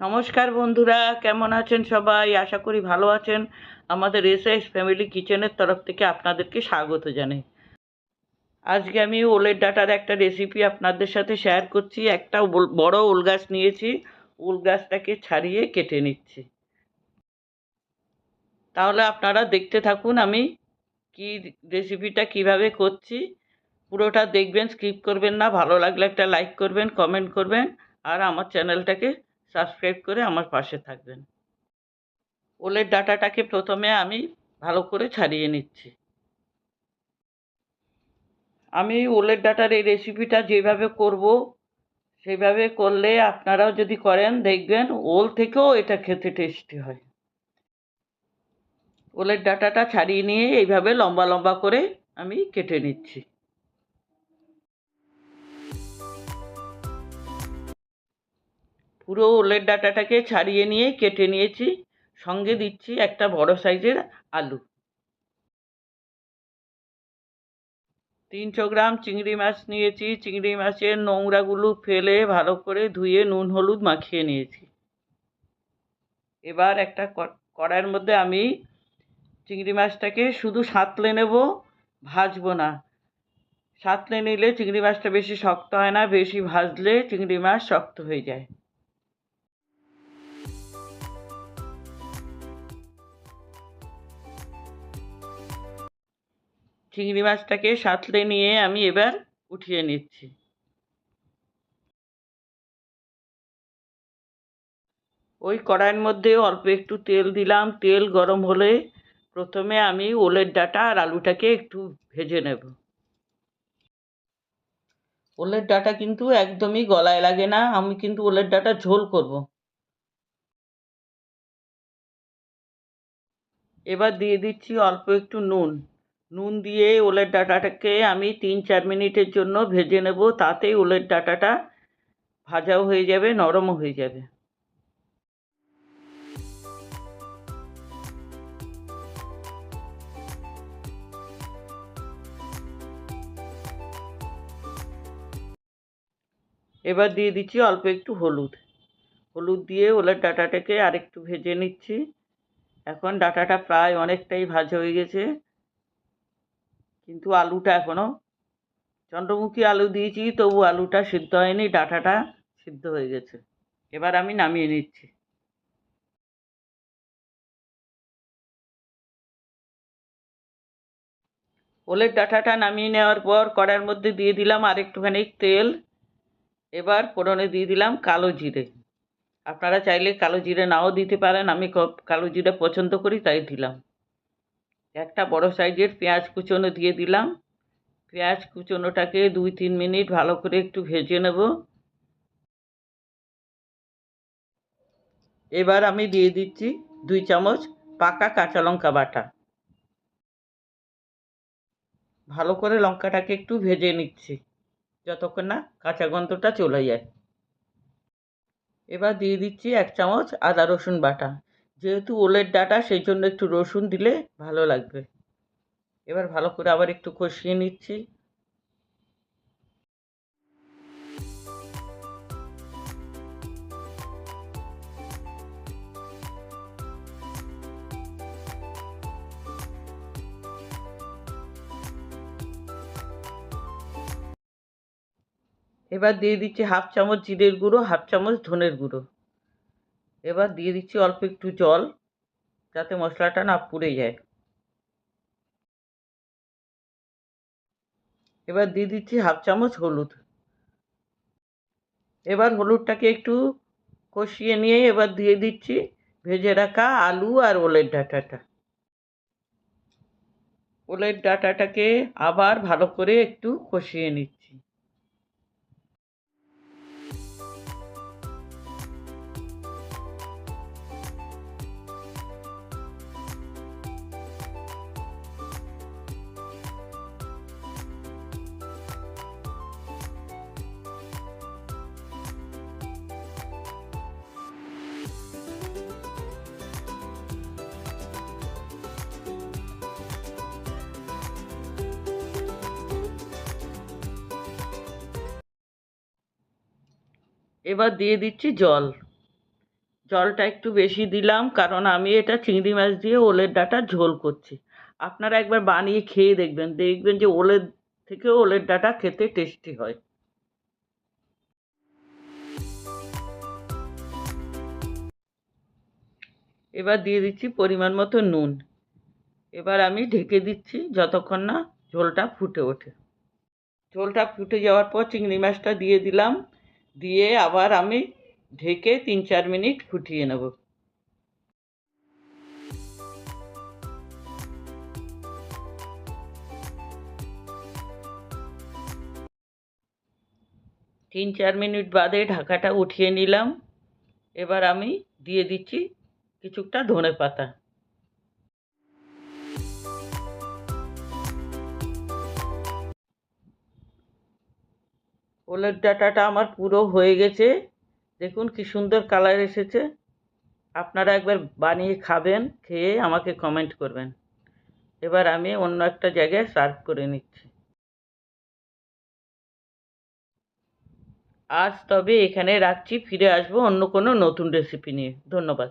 নমস্কার বন্ধুরা, কেমন আছেন সবাই? আশা করি ভালো আছেন। আমাদের এসএস ফ্যামিলি কিচেনের তরফ থেকে আপনাদেরকে স্বাগত জানাই। আজকে আমি ওলের ডাটার একটা রেসিপি আপনাদের সাথে শেয়ার করছি। একটা বড় ওল গাছ নিয়েছি। ওল গাছটাকে ছাড়িয়ে কেটে নিচ্ছি। তাহলে আপনারা দেখতে থাকুন আমি কি রেসিপিটা কীভাবে করছি। পুরোটা দেখবেন স্কিপ করবেন না। ভালো লাগলে একটা লাইক করবেন কমেন্ট করবেন। আর আমার চ্যানেলটাকে সাবস্ক্রাইব করে আমার পাশে থাকবেন। ওলের ডাটাটাকে প্রথমে আমি ভালো করে ছাড়িয়ে নিচ্ছি। আমি ওলের ডাটার এই রেসিপিটা যেভাবে করব সেইভাবে করলে আপনারাও যদি করেন, দেখবেন ওল থেকেও এটা খেতে টেস্টি হয়। ওলের ডাটাটা ছাড়িয়ে নিয়ে এইভাবে লম্বা লম্বা করে আমি কেটে নিচ্ছি। পুরো ওলের ডাটাটাকে ছাড়িয়ে নিয়ে কেটে নিয়েছি। সঙ্গে দিচ্ছি একটা বড় সাইজের আলু। তিনশো গ্রাম চিংড়ি মাছ নিয়েছি। চিংড়ি মাছের নোংরাগুলো ফেলে ভালো করে ধুয়ে নুন, হলুদ মাখিয়ে নিয়েছি। এবার একটা কড়াইয়ের মধ্যে আমি চিংড়ি মাছটাকে শুধু সাঁতলে নেব, ভাজবো না। সাঁতলে নিলে চিংড়ি মাছটা বেশি শক্ত হয় না, বেশি ভাজলে চিংড়ি মাছ শক্ত হয়ে যায়। চিংড়ি মাছটাকে সাঁতলে নিয়ে আমি এবার উঠিয়ে নিচ্ছি। ওই কড়াইয়ের মধ্যে অল্প একটু তেল দিলাম। তেল গরম হলে প্রথমে আমি ওলের ডাঁটা আর আলুটাকে একটু ভেজে নেব। ওলের ডাঁটা কিন্তু একদমই গলায় লাগে না। আমি কিন্তু ওলের ডাঁটা ঝোল করব। এবার দিয়ে দিচ্ছি অল্প একটু নুন। নুন দিয়ে ওলের ডাঁটাটাকে আমি তিন, চার মিনিটের জন্য ভেজে নেব। তাতেই ওলের ডাঁটাটা ভাজাও হয়ে যাবে, নরমও হয়ে যাবে। এবার দিয়ে দিচ্ছি অল্প একটু হলুদ। হলুদ দিয়ে ওলের ডাঁটাটাকে আরেকটু ভেজে নিচ্ছি। এখন ডাঁটাটা প্রায় অনেকটাই ভাজা হয়ে গেছে। কিন্তু আলুটা এখনও চন্দ্রমুখী আলু দিয়েছি, তবু আলুটা সিদ্ধ হয়নি, ডাঁটাটা সিদ্ধ হয়ে গেছে। এবার আমি নামিয়ে নিচ্ছি। ওলের ডাঁটাটা নামিয়ে নেওয়ার পর কড়ার মধ্যে দিয়ে দিলাম আর একটুখানি তেল। এবার ফোড়নে দিয়ে দিলাম কালো জিরে। আপনারা চাইলে কালো জিরে নাও দিতে পারেন, আমি কালো জিরে পছন্দ করি, তাই দিলাম। একটা বড় সাইজের পেঁয়াজ কুচনো দিয়ে দিলাম। পেঁয়াজ কুচনোটাকে দুই তিন মিনিট ভালো করে একটু ভেজে নেব। এবার আমি দিয়ে দিচ্ছি দুই চামচ পাকা কাঁচা লঙ্কা বাটা। ভালো করে লঙ্কাটাকে একটু ভেজে নিচ্ছি, যতক্ষণ না কাঁচা গন্ধটা চলে যায়। এবার দিয়ে দিচ্ছি এক চামচ আদা রসুন বাটা। যেহেতু ওলের ডাটা, সেই জন্য একটু রসুন দিলে ভালো লাগবে। এবার ভালো করে আবার একটু কষিয়ে নিচ্ছি। এবার দিয়ে দিচ্ছি হাফ চামচ জিরের গুঁড়ো, হাফ চামচ ধনের গুঁড়ো। এবার দিয়ে দিচ্ছি অল্প একটু জল, যাতে মশলাটা না পুড়ে যায়। এবার দিয়ে দিচ্ছি হাফ চামচ হলুদ। এবার হলুদটাকে একটু কষিয়ে নিয়ে এবার দিয়ে দিচ্ছি ভেজে রাখা আলু আর ওলের ডাঁটাটা। ওলের ডাঁটাটাকে আবার ভালো করে একটু কষিয়ে নিচ্ছি। এবার দিয়ে দিচ্ছি জল। জলটা একটু বেশি দিলাম, কারণ আমি এটা চিংড়ি মাছ দিয়ে ওলের ডাঁটার ঝোল করছি। আপনারা একবার বানিয়ে খেয়ে দেখবেন দেখবেন যে ওলের থেকেও ওলের ডাঁটা খেতে টেস্টি হয়। এবার দিয়ে দিচ্ছি পরিমাণ মতো নুন। এবার আমি ঢেকে দিচ্ছি যতক্ষণ না ঝোলটা ফুটে ওঠে। ঝোলটা ফুটে যাওয়ার পর চিংড়ি মাছটা দিয়ে দিলাম। দিয়ে আবার আমি ঢেকে তিন চার মিনিট ফুটিয়ে নেব। তিন চার মিনিট বাদে ঢাকাটা উঠিয়ে নিলাম। এবার আমি দিয়ে দিচ্ছি কিছুটা ধনে পাতা ওলের ডাটাটা আমার পুরো হয়ে গেছে। দেখুন কি সুন্দর কালার এসেছে। আপনারা একবার বানিয়ে খাবেন, খেয়ে আমাকে কমেন্ট করবেন। এবার আমি অন্য একটা জায়গায় সার্ভ করে নিচ্ছি। আজ তবে এখানে রাখছি, ফিরে আসব অন্য কোনো নতুন রেসিপি নিয়ে। ধন্যবাদ।